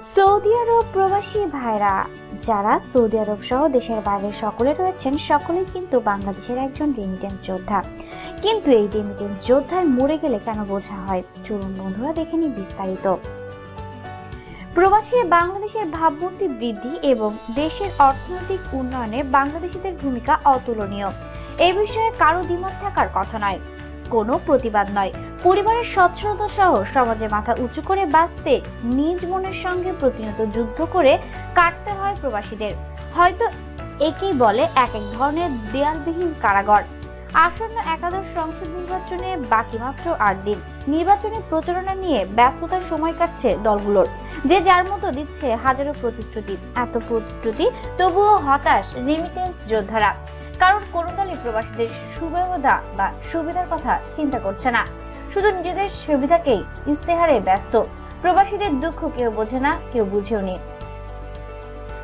Saudi আরব প্রবাসী ভাইরা, যারা সৌদি আরব সহ দেশের বাইরে সকলে রয়েছেন, সকলেই কিন্তু বাংলাদেশের একজন রেমিটেন্স যোদ্ধা। কিন্তু এই রেমিটেন্স যোদ্ধায় মরে গেলে কেন বোঝা হয়? চলুন বন্ধুরা দেখে নিই বিস্তারিত। প্রবাসী বাংলাদেশের ভাবমূর্তি বৃদ্ধি এবং দেশের অর্থনৈতিক উন্নয়নে বাংলাদেশিদের ভূমিকা অতুলনীয়। এ বিষয়ে কারও দ্বিমত থাকার কথা নয়। কোনো প্রতিবাদ নয়। পরিবারের সচ্ছলতা সহ সমাজে মাথা উঁচু করে বাঁচতে নিজ মনের সঙ্গে প্রতিনিয়ত যুদ্ধ করে কাটতে হয় প্রবাসীদের। হয়তো একেই বলে এক এক ধরনের দেয়ালবিহীন কারাগার। আসন্ন একাদশ সংসদ নির্বাচনে বাকি মাত্র আট দিন। নির্বাচনী প্রচারণা নিয়ে ব্যস্ততার সময় কাটছে দলগুলোর, যে যার মতো দিচ্ছে হাজারো প্রতিশ্রুতি। এত প্রতিশ্রুতি, তবুও হতাশ রেমিটেন্স যোদ্ধারা। কারণ কোনো দলই প্রবাসীদের সুব্যবস্থা বা সুবিধার কথা চিন্তা করছে না। শুধু নিজেদের সুবিধাকেই ইস্তেহারে ব্যস্ত। প্রবাসীদের দুঃখ কেউ বোঝে না, কেউ বুঝেও নি।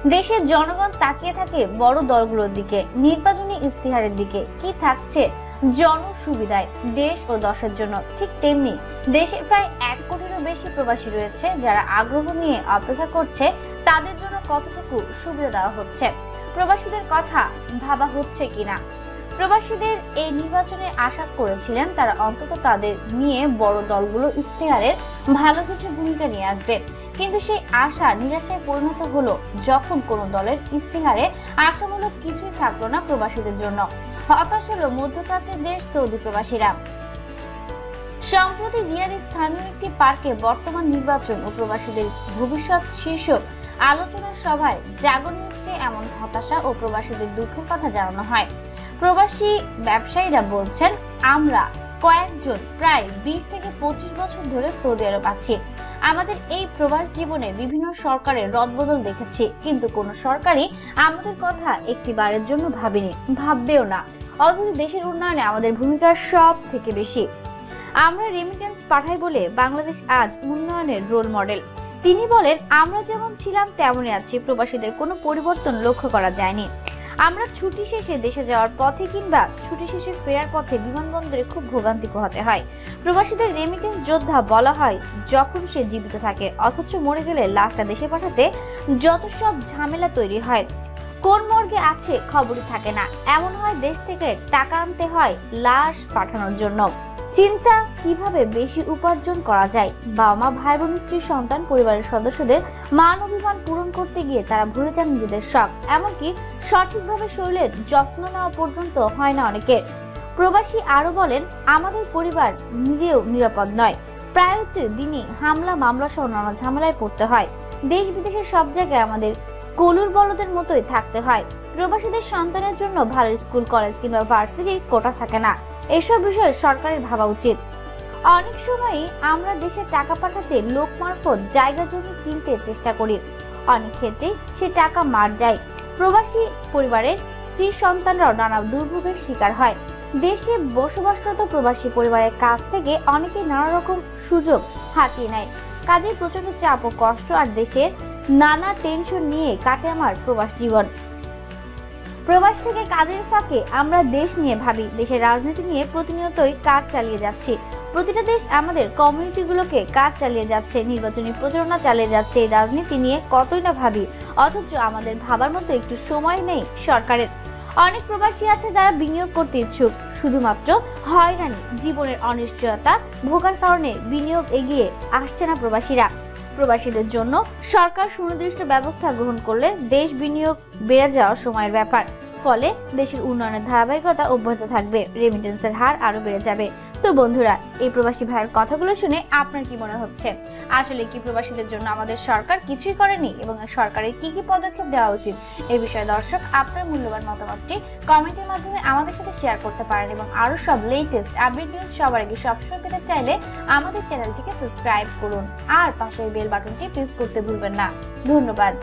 দেশের জনগণ তাকিয়ে থাকে বড় দলগুলোর দিকে, নির্বাচনী ইস্তেহারের দিকে। কি থাকছে জন সুবিধায় দেশ ও দশের জন্য? ঠিক তেমনি দেশে প্রায় এক কোটিরও বেশি প্রবাসী রয়েছে, যারা আগ্রহ নিয়ে অপেক্ষা করছে। তাদের জন্য কতটুকু সুবিধা দেওয়া হচ্ছে? প্রবাসীদের কথা ভাবা হচ্ছে কিনা? প্রবাসীদের এই নির্বাচনে আশা করেছিলেন তারা অন্তত তাদের নিয়ে বড় দলগুলো ইস্তেহারের ভালো কিছু ভূমিকা নিয়ে আসবে। কিন্তু সেই আশা, নিরাশায় পরিণত হলো যখন কোন দলের ইস্তেহারে আশামূলক কিছুই থাকল না প্রবাসীদের জন্য। হতাশ হলো মধ্যপ্রাচ্যের দেশ সৌদি প্রবাসীরা। সম্প্রতি রিয়াদ স্থানীয় একটি পার্কে বর্তমান নির্বাচন ও প্রবাসীদের ভবিষ্যৎ শীর্ষক আলোচনা সভায় জাগরণকে এমন হতাশা ও প্রবাসীদের দুঃখের কথা জানানো হয়। প্রবাসী ব্যবসায়ীরা বলছেন, আমরা কয়েকজন, প্রায় বিশ থেকে পঁচিশ বছর ধরে সৌদি আরব আছি। আমাদের এই প্রবাস জীবনে বিভিন্ন সরকারের রদবদল দেখেছি, কিন্তু কোনো সরকারই আমাদের কথা একটি বারের জন্য ভাবেনি, ভাববেও না। অথচ দেশের উন্নয়নে আমাদের ভূমিকা সব থেকে বেশি। আমরা রেমিটেন্স পাঠাই বলে বাংলাদেশ আজ উন্নয়নের রোল মডেল তিনি বলেন, আমরা যেমন ছিলাম, তেমনই আছি। প্রবাসীদের কোনো পরিবর্তন লক্ষ্য করা যায়নি। আমরা ছুটি শেষে দেশে যাওয়ার পথে কিংবা ছুটি শেষে ফেরার পথে বিমানবন্দরে খুব ভোগান্তি পোহাতে হয়। প্রবাসীদের রেমিটেন্স যোদ্ধা বলা হয়, যখন সে জীবিত থাকে, অথচ মরে গেলে লাশটা দেশে পাঠাতে যত সব ঝামেলা তৈরি হয়, কোন মর্গে আছে খবরই থাকে না। এমন হয় দেশ থেকে টাকা আনতে হয় লাশ পাঠানোর জন্য। চিন্তা কীভাবে বেশি উপার্জন করা যায়? বাবা মা ভাই বোন স্ত্রী, সন্তান, পরিবারের সদস্যদের মান অভিমান পূরণ করতে গিয়ে তারা ভুলে যান নিজেদের শখ। এমনকি সঠিকভাবে শরীরের যত্ন নেওয়া পর্যন্ত হয় না অনেকের। প্রবাসী আরও বলেন, আমাদের পরিবার নিজেও নিরাপদ নয়। প্রায়ত দিনই হামলা, মামলা সহ নানা ঝামেলায় পড়তে হয়। দেশ বিদেশের সব জায়গায় আমাদের কলুর বলদের মতোই থাকতে হয়। প্রবাসীদের সন্তানের জন্য ভালো স্কুল, কলেজ কিংবা ভার্সিটির কোটা থাকে না। এসব বিষয়ে সরকারের ভাবা উচিত। অনেক সময়ই আমরা দেশে টাকা পাঠাতে লোক মারফত জায়গা জমি কিনতে চেষ্টা করি। অনেক ক্ষেত্রে সে টাকা মার যায়। প্রবাসী পরিবারের স্ত্রী সন্তানরাও নানা দুর্ভোগের শিকার হয়। দেশে বসবাসরত প্রবাসী পরিবারের কাছ থেকে অনেকে নানা রকম সুযোগ হাতিয়ে নেয়। কাজে প্রচণ্ড চাপ ও কষ্ট আর দেশের নানা টেনশন নিয়ে কাটে আমার প্রবাস জীবন। প্রবাস থেকে কাজের ফাঁকে আমরা দেশ নিয়ে ভাবি, দেশের রাজনীতি নিয়ে প্রতিনিয়তই কাজ চালিয়ে যাচ্ছি। প্রতিটা দেশ আমাদের কমিউনিটিগুলোকে কাজ চালিয়ে যাচ্ছে, নির্বাচনী প্রচারণা চালিয়ে যাচ্ছে, এই রাজনীতি নিয়ে কতই না ভাবি, অথচ আমাদের ভাবার মতো একটু সময় নেই সরকারের। অনেক প্রবাসী আছে যারা বিনিয়োগ করতে ইচ্ছুক, শুধুমাত্র হয়রানি, জীবনের অনিশ্চয়তা, ভোগার কারণে বিনিয়োগ এগিয়ে আসছে না প্রবাসীরা। প্রবাসীদের জন্য সরকার সুনির্দিষ্ট ব্যবস্থা গ্রহণ করলে দেশ বিনিয়োগ বেড়ে যাওয়া সময়ের ব্যাপার। ফলে দেশের উন্নয়নের ধারাবাহিকতা অব্যাহত থাকবে। রেমিটেন্সের হার আরও বেড়ে যাবে। তো বন্ধুরা, এই প্রবাসী ভাইয়ের কথাগুলো শুনে আপনার কি মনে হচ্ছে? আসলে কি প্রবাসীদের জন্য আমাদের সরকার কিছুই করেনি এবং সরকারের কি কি পদক্ষেপ দেওয়া উচিত? এই বিষয়ে দর্শক, আপনার মূল্যবান মতামতটি কমেন্টের মাধ্যমে আমাদের সাথে শেয়ার করতে পারেন এবং আরও সব লেটেস্ট আপডেট নিউজ সবার আগে সবসময় পেতে চাইলে আমাদের চ্যানেলটিকে সাবস্ক্রাইব করুন। আর পাশের বেল বাটনটি প্রেস করতে ভুলবেন না। ধন্যবাদ।